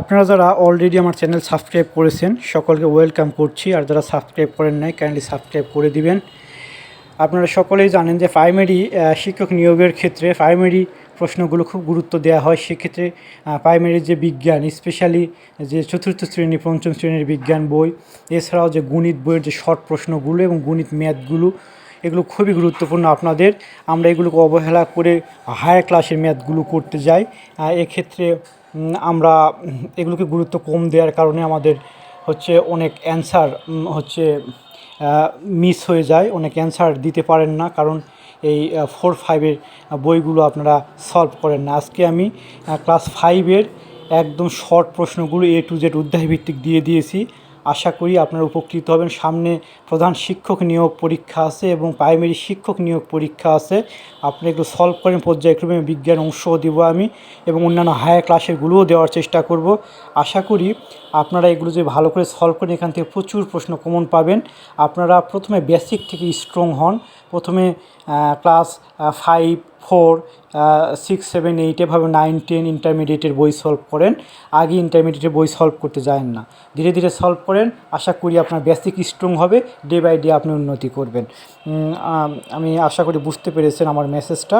আপনারা যারা অলরেডি আমার চ্যানেল সাবস্ক্রাইব করেছেন, সকলকে ওয়েলকাম করছি। আর যারা সাবস্ক্রাইব করেন নাই কাইন্ডলি সাবস্ক্রাইব করে দিবেন। আপনারা সকলেই জানেন যে প্রাইমারি শিক্ষক নিয়োগের ক্ষেত্রে প্রাইমারি প্রশ্নগুলো খুব গুরুত্ব দেওয়া হয়। সেক্ষেত্রে প্রাইমারি যে বিজ্ঞান স্পেশালি যে চতুর্থ শ্রেণি, পঞ্চম শ্রেণির বিজ্ঞান বই, এছাড়াও যে গণিত বইয়ের যে শর্ট প্রশ্নগুলো এবং গণিত ম্যাথগুলো এগুলো খুবই গুরুত্বপূর্ণ আপনাদের। আমরা এগুলোকে অবহেলা করে হায়ার ক্লাসের ম্যাথগুলো করতে যাই। এক্ষেত্রে আমরা এগুলোকে গুরুত্ব কম দেওয়ার কারণে আমাদের হচ্ছে অনেক অ্যান্সার হচ্ছে মিস হয়ে যায়। অনেক অ্যান্সার দিতে পারেন না। কারণ এই ফোর ফাইভের বইগুলো আপনারা সলভ করেন না। আজকে আমি ক্লাস ফাইভের একদম শর্ট প্রশ্নগুলো এ টু জেড অধ্যায় ভিত্তিক দিয়ে দিয়েছি। আশা করি আপনারা উপকৃত হবেন। সামনে প্রধান শিক্ষক নিয়োগ পরীক্ষা আছে এবং প্রাইমারি শিক্ষক নিয়োগ পরীক্ষা আছে। আপনি এগুলো সলভ করেন, পর্যায়ক্রমে বিজ্ঞান অংশও দেবো আমি এবং অন্যান্য হায়ার ক্লাসেরগুলোও দেওয়ার চেষ্টা করব। আশা করি আপনারা এগুলো যদি ভালো করে সলভ করেন, এখান থেকে প্রচুর প্রশ্ন কমন পাবেন। আপনারা প্রথমে বেসিক থেকে স্ট্রং হন। প্রথমে class five four six seven eight এভাবে নাইন টেন ইন্টারমিডিয়েটের বই সলভ করেন। আগে ইন্টারমিডিয়েটের বই সলভ করতে যায়েন না। ধীরে ধীরে সলভ করেন। আশা করি আপনার বেসিক স্ট্রং হবে। ডে বাই ডে আপনি উন্নতি করবেন। আমি আশা করি বুঝতে পেরেছেন আমার মেসেজটা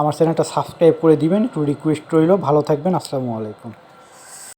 আমার চ্যানেলটা সাবস্ক্রাইব করে দিবেন। একটু রিকোয়েস্ট রইল। ভালো থাকবেন। আসসালামু আলাইকুম।